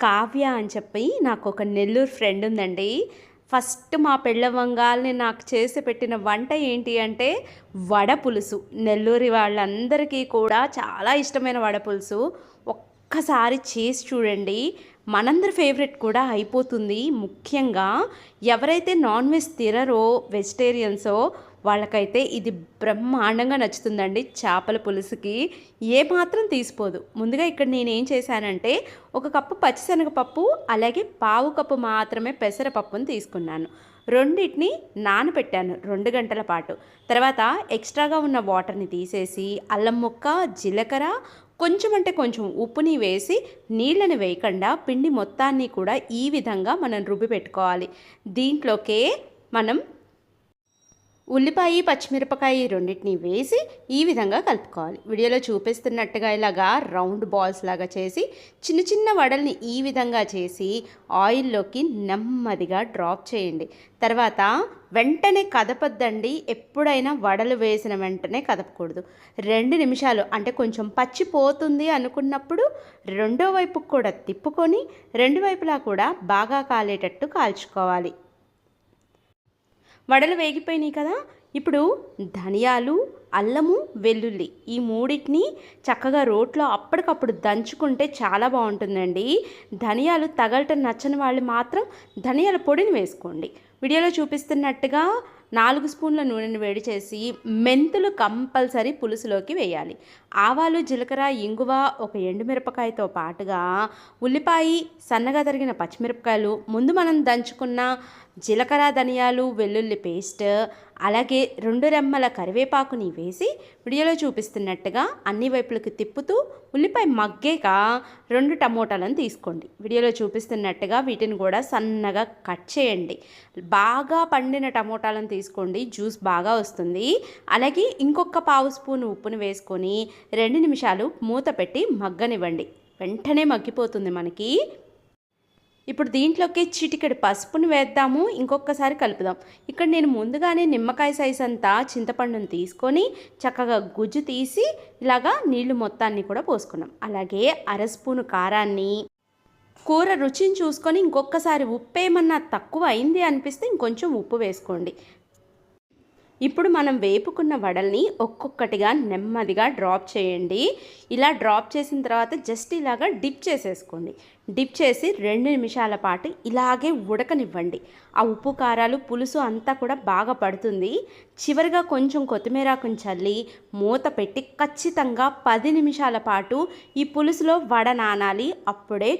కావ్య అని చెప్పి నాకు ఒక నెల్లూరు ఫ్రెండ్ ఉందండి. ఫస్ట్ మా పెళ్ళవంగాల్ని నాకు చేసి పెట్టిన వంట ఏంటి అంటే వడ పులుసు. నెల్లూరి వాళ్ళందరికీ కూడా చాలా ఇష్టమైన వడ పులుసు. ఒక్కసారి చేసి చూడండి మనందరి ఫేవరెట్ కూడా అయిపోతుంది. ముఖ్యంగా ఎవరైతే నాన్ వెజ్ తినరో వెజిటేరియన్సో వాళ్ళకైతే ఇది బ్రహ్మాండంగా నచ్చుతుందండి. చేపల పులుసుకి ఏ మాత్రం తీసిపోదు. ముందుగా ఇక్కడ నేను ఏం చేశానంటే ఒక కప్పు పచ్చిశనగపప్పు అలాగే పావు కప్పు మాత్రమే పెసరపప్పును తీసుకున్నాను. రెండింటిని నానబెట్టాను రెండు గంటల పాటు. తర్వాత ఎక్స్ట్రాగా ఉన్న వాటర్ని తీసేసి అల్లం ముక్క జీలకర్ర కొంచెం అంటే కొంచెం ఉప్పుని వేసి నీళ్ళని వేయకుండా పిండి మొత్తాన్ని కూడా ఈ విధంగా మనం రుబ్బి పెట్టుకోవాలి. దీంట్లోకే మనం ఉల్లిపాయ పచ్చిమిరపకాయ రెండింటిని వేసి ఈ విధంగా కలుపుకోవాలి. వీడియోలో చూపిస్తున్నట్టుగా ఇలాగా రౌండ్ బాల్స్ లాగా చేసి చిన్న చిన్న వడల్ని ఈ విధంగా చేసి ఆయిల్లోకి నెమ్మదిగా డ్రాప్ చేయండి. తర్వాత వెంటనే కదపద్దండి. ఎప్పుడైనా వడలు వేసిన వెంటనే కదపకూడదు. రెండు నిమిషాలు అంటే కొంచెం పచ్చిపోతుంది అనుకున్నప్పుడు రెండో వైపుకు కూడా తిప్పుకొని రెండు వైపులా కూడా బాగా కాలేటట్టు కాల్చుకోవాలి. వడలు వేగిపోయినాయి కదా. ఇప్పుడు ధనియాలు అల్లము వెల్లుల్లి ఈ మూడింటిని చక్కగా రోట్లో అప్పటికప్పుడు దంచుకుంటే చాలా బాగుంటుందండి. ధనియాలు తగలటం నచ్చని వాళ్ళు మాత్రం ధనియాల పొడిని వేసుకోండి. వీడియోలో చూపిస్తున్నట్టుగా నాలుగు స్పూన్ల నూనెను వేడి చేసి మెంతులు కంపల్సరీ పులుసులోకి వేయాలి. ఆవాలు జీలకర్ర ఇంగువ ఒక ఎండుమిరపకాయతో పాటుగా ఉల్లిపాయ సన్నగా తరిగిన పచ్చిమిరపకాయలు ముందు మనం దంచుకున్న జీలకర్ర ధనియాలు వెల్లుల్లి పేస్ట్ అలాగే రెండు రెమ్మల కరివేపాకుని వేసి వీడియోలో చూపిస్తున్నట్టుగా అన్ని వైపులకు తిప్పుతూ ఉల్లిపాయ మగ్గాక రెండు టమోటాలను తీసుకోండి. వీడియోలో చూపిస్తున్నట్టుగా వీటిని కూడా సన్నగా కట్ చేయండి. బాగా పండిన టమోటాలను తీసుకోండి జ్యూస్ బాగా వస్తుంది. అలాగే ఇంకొక పావు స్పూన్ ఉప్పును వేసుకొని రెండు నిమిషాలు మూత పెట్టి మగ్గనివ్వండి. వెంటనే మగ్గిపోతుంది మనకి. ఇప్పుడు దీంట్లోకి చిటికెడు పసుపును వేద్దాము ఇంకొకసారి కలుపుదాం. ఇక్కడ నేను ముందుగానే నిమ్మకాయ సైజ్ అంతా చింతపండును తీసుకొని చక్కగా గుజ్జు తీసి ఇలాగా నీళ్ళు మొత్తాన్ని కూడా పోసుకున్నాం. అలాగే అర స్పూను కారాన్ని కూర రుచిని చూసుకొని ఇంకొకసారి ఉప్పు ఏమన్నా తక్కువ అయింది అనిపిస్తే ఇంకొంచెం ఉప్పు వేసుకోండి. ఇప్పుడు మనం వేపుకున్న వడల్ని ఒక్కొక్కటిగా నెమ్మదిగా డ్రాప్ చేయండి. ఇలా డ్రాప్ చేసిన తర్వాత జస్ట్ ఇలాగా డిప్ చేసేసుకోండి. డిప్ చేసి రెండు నిమిషాల పాటు ఇలాగే ఉడకనివ్వండి. ఆ ఉప్పు కారాలు పులుసు అంతా కూడా బాగా పడుతుంది. చివరిగా కొంచెం కొత్తిమీరాకుని చల్లి మూత పెట్టి ఖచ్చితంగా పది నిమిషాల పాటు ఈ పులుసులో వడ నానాలి. అప్పుడే